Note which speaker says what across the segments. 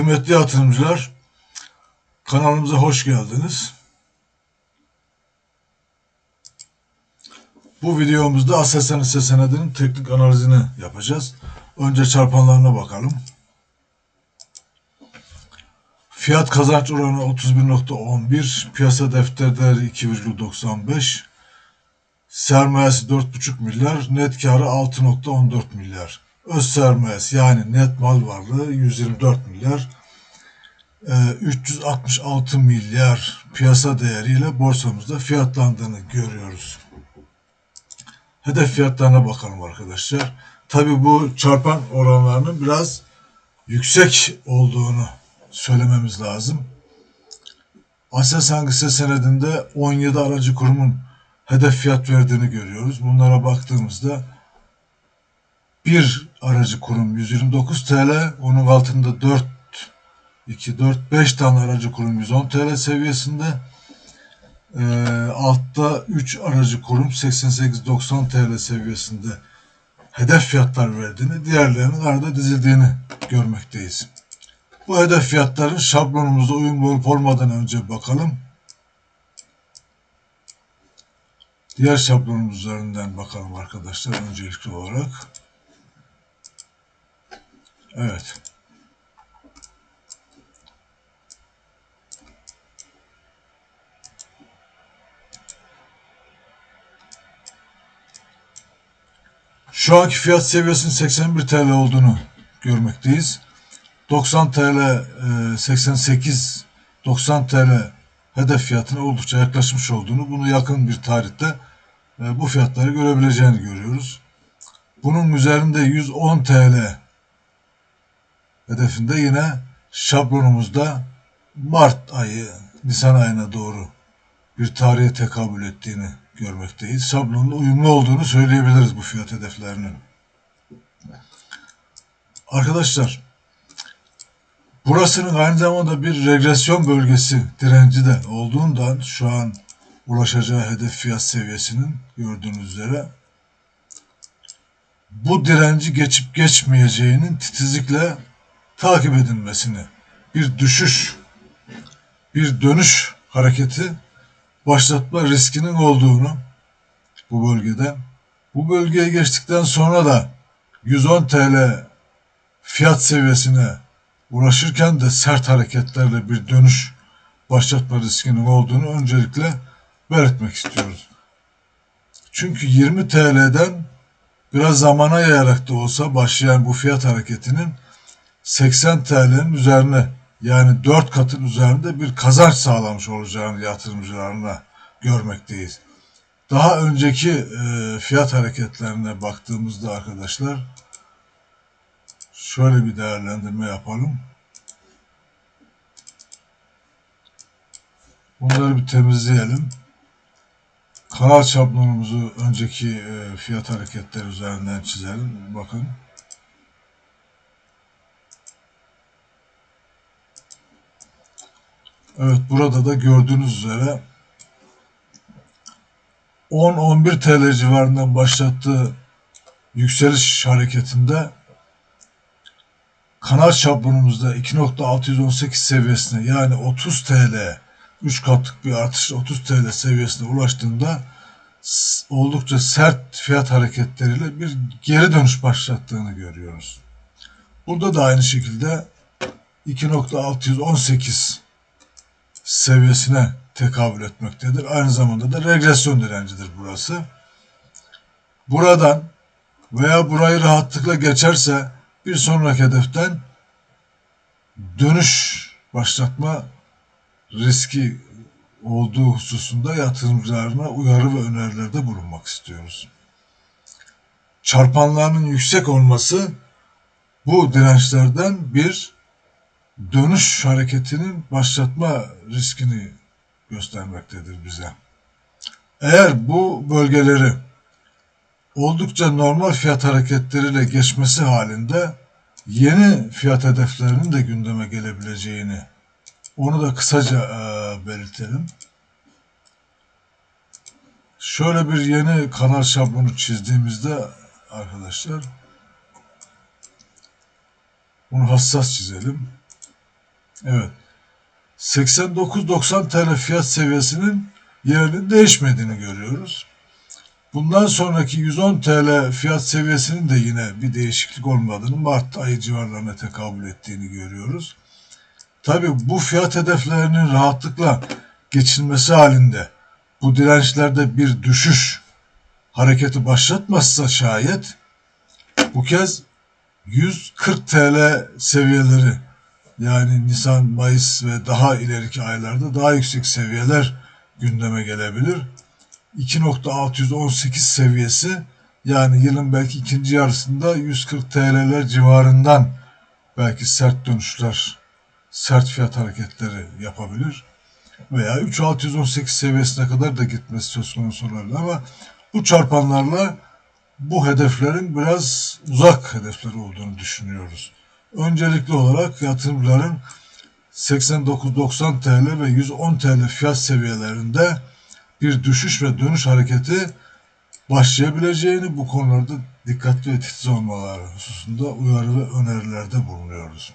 Speaker 1: Kıymetli yatırımcılar, kanalımıza hoş geldiniz. Bu videomuzda Aselsan hisse senedinin teknik analizini yapacağız. Önce çarpanlarına bakalım. Fiyat kazanç oranı 31.11, piyasa defter değeri 2,95, sermayesi 4,5 milyar, net karı 6.14 milyar. Öz sermayesi yani net mal varlığı 124 milyar. Ee, 366 milyar piyasa değeriyle borsamızda fiyatlandığını görüyoruz. Hedef fiyatlarına bakalım arkadaşlar. Tabi bu çarpan oranlarının biraz yüksek olduğunu söylememiz lazım. Aselsan hisse senedinde 17 aracı kurumun hedef fiyat verdiğini görüyoruz. Bunlara baktığımızda bir aracı kurum 129 TL, onun altında 4 2 4 5 tane aracı kurum 110 TL seviyesinde. Ee, altta 3 aracı kurum 88-90 TL seviyesinde hedef fiyatlar verdiğini, diğerlerinin arada dizildiğini görmekteyiz. Bu hedef fiyatların şablonumuza uyumlu olup olmadan önce bakalım. Diğer şablonumuz üzerinden bakalım arkadaşlar öncelikli olarak. Evet. Şu anki fiyat seviyesinin 81 TL olduğunu görmekteyiz. 90 TL, 88, 90 TL hedef fiyatına oldukça yaklaşmış olduğunu, bunu yakın bir tarihte e, bu fiyatları görebileceğini görüyoruz. Bunun üzerinde 110 TL hedefinde yine şablonumuzda Mart ayı, Nisan ayına doğru bir tarihe tekabül ettiğini görmekteyiz. Şablonla uyumlu olduğunu söyleyebiliriz bu fiyat hedeflerinin. Arkadaşlar, burasının aynı zamanda bir regresyon bölgesi direnci de olduğundan şu an ulaşacağı hedef fiyat seviyesinin gördüğünüz üzere bu direnci geçip geçmeyeceğinin titizlikle takip edilmesini, bir düşüş, bir dönüş hareketi başlatma riskinin olduğunu bu bölgede, bu bölgeye geçtikten sonra da 110 TL fiyat seviyesine ulaşırken de sert hareketlerle bir dönüş başlatma riskinin olduğunu öncelikle belirtmek istiyoruz. Çünkü 20 TL'den biraz zamana yayarak da olsa başlayan bu fiyat hareketinin 80 TL'nin üzerine yani 4 katın üzerinde bir kazanç sağlamış olacağını yatırımcılarına görmekteyiz. Daha önceki e, fiyat hareketlerine baktığımızda arkadaşlar şöyle bir değerlendirme yapalım. Bunları bir temizleyelim. Kanal şablonumuzu önceki e, fiyat hareketleri üzerinden çizelim. Bakın. Evet burada da gördüğünüz üzere 10-11 TL civarından başlattığı yükseliş hareketinde kanal şablonumuzda 2.618 seviyesine yani 30 TL 3 katlık bir artış 30 TL seviyesine ulaştığında oldukça sert fiyat hareketleriyle bir geri dönüş başlattığını görüyoruz. Burada da aynı şekilde 2.618 seviyesine tekabül etmektedir. Aynı zamanda da regresyon direncidir burası. Buradan veya burayı rahatlıkla geçerse bir sonraki hedeften dönüş başlatma riski olduğu hususunda yatırımcılarına uyarı ve önerilerde bulunmak istiyoruz. Çarpanlarının yüksek olması bu dirençlerden bir dönüş hareketinin başlatma riskini göstermektedir bize. Eğer bu bölgeleri oldukça normal fiyat hareketleriyle geçmesi halinde yeni fiyat hedeflerinin de gündeme gelebileceğini onu da kısaca e, belirtelim. Şöyle bir yeni kanal şablonu çizdiğimizde arkadaşlar bunu hassas çizelim. Evet. 89-90 TL fiyat seviyesinin yerinin değişmediğini görüyoruz. Bundan sonraki 110 TL fiyat seviyesinin de yine bir değişiklik olmadığını Mart ayı civarlarına tekabül ettiğini görüyoruz. Tabi bu fiyat hedeflerinin rahatlıkla geçilmesi halinde bu dirençlerde bir düşüş hareketi başlatmazsa şayet bu kez 140 TL seviyeleri yani Nisan, Mayıs ve daha ileriki aylarda daha yüksek seviyeler gündeme gelebilir. 2.618 seviyesi yani yılın belki ikinci yarısında 140 TL'ler civarından belki sert dönüşler, sert fiyat hareketleri yapabilir. Veya 3618 seviyesine kadar da gitmesi söz konusu olabilir ama bu çarpanlarla bu hedeflerin biraz uzak hedefler olduğunu düşünüyoruz. Öncelikli olarak yatırımcıların 89-90 TL ve 110 TL fiyat seviyelerinde bir düşüş ve dönüş hareketi başlayabileceğini bu konularda dikkatli ve titiz olmaları hususunda uyarı ve önerilerde bulunuyoruz.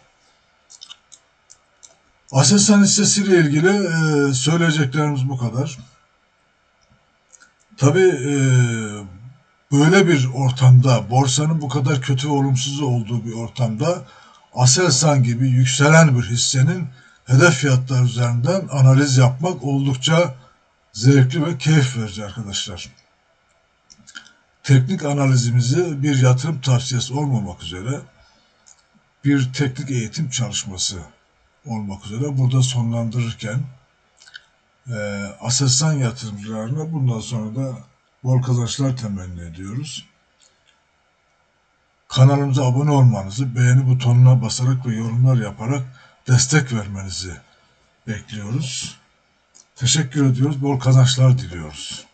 Speaker 1: Aselsan hissesiyle ilgili e, söyleyeceklerimiz bu kadar. Tabii e, böyle bir ortamda, borsanın bu kadar kötü ve olumsuz olduğu bir ortamda Aselsan gibi yükselen bir hissenin hedef fiyatlar üzerinden analiz yapmak oldukça zevkli ve keyif verici arkadaşlar. Teknik analizimizi bir yatırım tavsiyesi olmamak üzere bir teknik eğitim çalışması olmak üzere burada sonlandırırken e, Aselsan yatırımcılarına bundan sonra da bol kazançlar temenni ediyoruz. Kanalımıza abone olmanızı, beğeni butonuna basarak ve yorumlar yaparak destek vermenizi bekliyoruz. Teşekkür ediyoruz. Bol kazançlar diliyoruz.